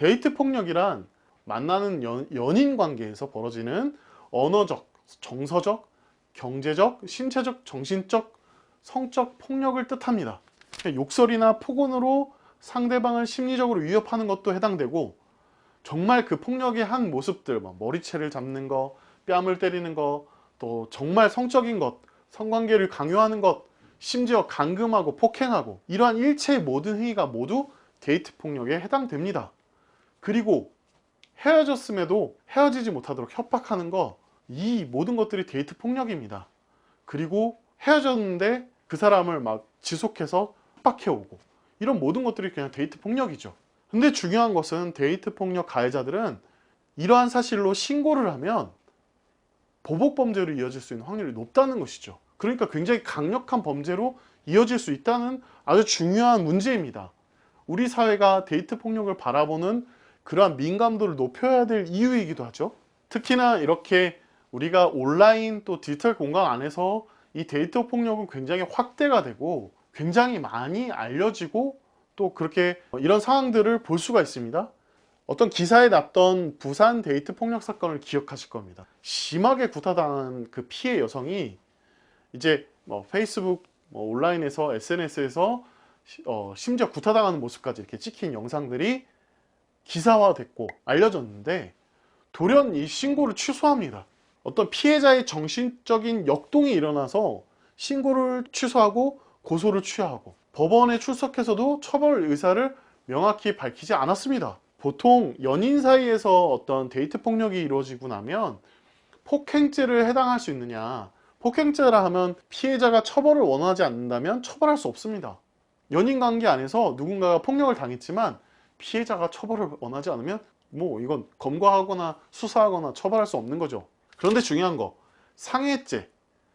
데이트 폭력이란 만나는 연, 연인 관계에서 벌어지는 언어적, 정서적, 경제적, 신체적, 정신적, 성적 폭력을 뜻합니다. 욕설이나 폭언으로 상대방을 심리적으로 위협하는 것도 해당되고 정말 그 폭력의 한 모습들, 뭐 머리채를 잡는 거, 뺨을 때리는 거, 또 정말 성적인 것, 성관계를 강요하는 것, 심지어 감금하고 폭행하고 이러한 일체의 모든 행위가 모두 데이트 폭력에 해당됩니다. 그리고 헤어졌음에도 헤어지지 못하도록 협박하는 거, 이 모든 것들이 데이트 폭력입니다. 그리고 헤어졌는데 그 사람을 막 지속해서 협박해오고 이런 모든 것들이 그냥 데이트 폭력이죠. 근데 중요한 것은 데이트 폭력 가해자들은 이러한 사실로 신고를 하면 보복 범죄로 이어질 수 있는 확률이 높다는 것이죠. 그러니까 굉장히 강력한 범죄로 이어질 수 있다는 아주 중요한 문제입니다. 우리 사회가 데이트 폭력을 바라보는 그러한 민감도를 높여야 될 이유이기도 하죠. 특히나 이렇게 우리가 온라인 또 디지털 공간 안에서 이 데이트 폭력은 굉장히 확대가 되고 굉장히 많이 알려지고 또 그렇게 이런 상황들을 볼 수가 있습니다. 어떤 기사에 났던 부산 데이트 폭력 사건을 기억하실 겁니다. 심하게 구타당한 그 피해 여성이 이제 뭐 페이스북, 뭐 온라인에서 SNS에서 어, 심지어 구타당하는 모습까지 이렇게 찍힌 영상들이 기사화됐고 알려졌는데 돌연 이 신고를 취소합니다. 어떤 피해자의 정신적인 역동이 일어나서 신고를 취소하고 고소를 취하고 법원에 출석해서도 처벌 의사를 명확히 밝히지 않았습니다. 보통 연인 사이에서 어떤 데이트 폭력이 이루어지고 나면 폭행죄를 해당할 수 있느냐 폭행죄라 하면 피해자가 처벌을 원하지 않는다면 처벌할 수 없습니다. 연인 관계 안에서 누군가가 폭력을 당했지만 피해자가 처벌을 원하지 않으면 뭐 이건 검거하거나 수사하거나 처벌할 수 없는 거죠. 그런데 중요한 거 상해죄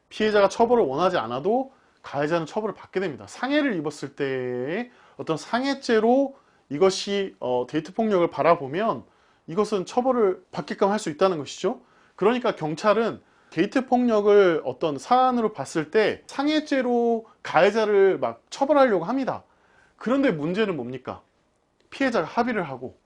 피해자가 처벌을 원하지 않아도 가해자는 처벌을 받게 됩니다. 상해를 입었을 때의 어떤 상해죄로 이것이 어, 데이트 폭력을 바라보면 이것은 처벌을 받게끔 할 수 있다는 것이죠. 그러니까 경찰은 데이트 폭력을 어떤 사안으로 봤을 때 상해죄로 가해자를 막 처벌하려고 합니다. 그런데 문제는 뭡니까? 피해자가 합의를 하고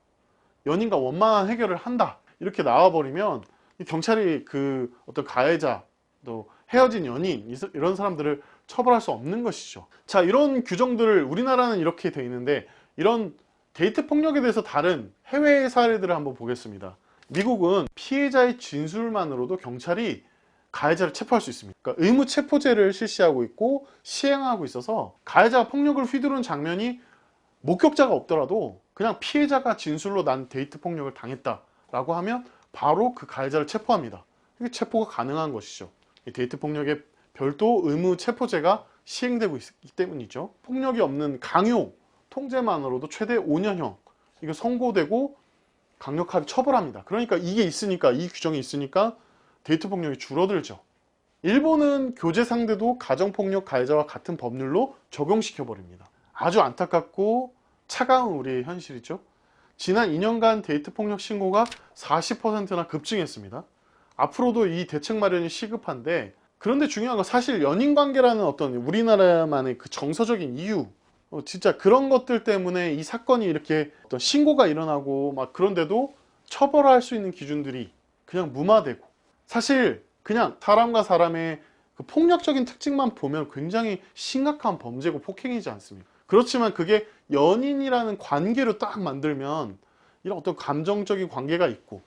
연인과 원만한 해결을 한다. 이렇게 나와버리면 경찰이 그 어떤 가해자 또 헤어진 연인 이런 사람들을 처벌할 수 없는 것이죠. 자 이런 규정들을 우리나라는 이렇게 돼 있는데 이런 데이트 폭력에 대해서 다른 해외 사례들을 한번 보겠습니다. 미국은 피해자의 진술만으로도 경찰이 가해자를 체포할 수 있습니다. 그러니까 의무 체포제를 실시하고 있고 시행하고 있어서 가해자가 폭력을 휘두르는 장면이 목격자가 없더라도 그냥 피해자가 진술로 난 데이트 폭력을 당했다 라고 하면 바로 그 가해자를 체포합니다. 이게 체포가 가능한 것이죠. 데이트 폭력에 별도 의무 체포제가 시행되고 있기 때문이죠. 폭력이 없는 강요, 통제만으로도 최대 5년형 이거 선고되고 강력하게 처벌합니다. 그러니까 이게 있으니까 이 규정이 있으니까 데이트 폭력이 줄어들죠. 일본은 교제 상대도 가정폭력 가해자와 같은 법률로 적용시켜 버립니다. 아주 안타깝고 차가운 우리의 현실이죠. 지난 2년간 데이트 폭력 신고가 40%나 급증했습니다. 앞으로도 이 대책 마련이 시급한데 그런데 중요한 건 사실 연인 관계라는 어떤 우리나라만의 그 정서적인 이유 어, 진짜 그런 것들 때문에 이 사건이 이렇게 어떤 신고가 일어나고 막 그런데도 처벌할 수 있는 기준들이 그냥 무마되고 사실 그냥 사람과 사람의 그 폭력적인 특징만 보면 굉장히 심각한 범죄고 폭행이지 않습니까? 그렇지만 그게 연인이라는 관계로 딱 만들면 이런 어떤 감정적인 관계가 있고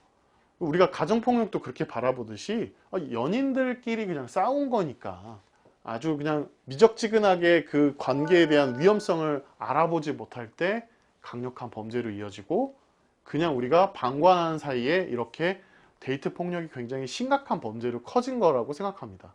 우리가 가정폭력도 그렇게 바라보듯이 아, 연인들끼리 그냥 싸운 거니까 아주 그냥 미적지근하게 그 관계에 대한 위험성을 알아보지 못할 때 강력한 범죄로 이어지고 그냥 우리가 방관하는 사이에 이렇게 데이트 폭력이 굉장히 심각한 범죄로 커진 거라고 생각합니다.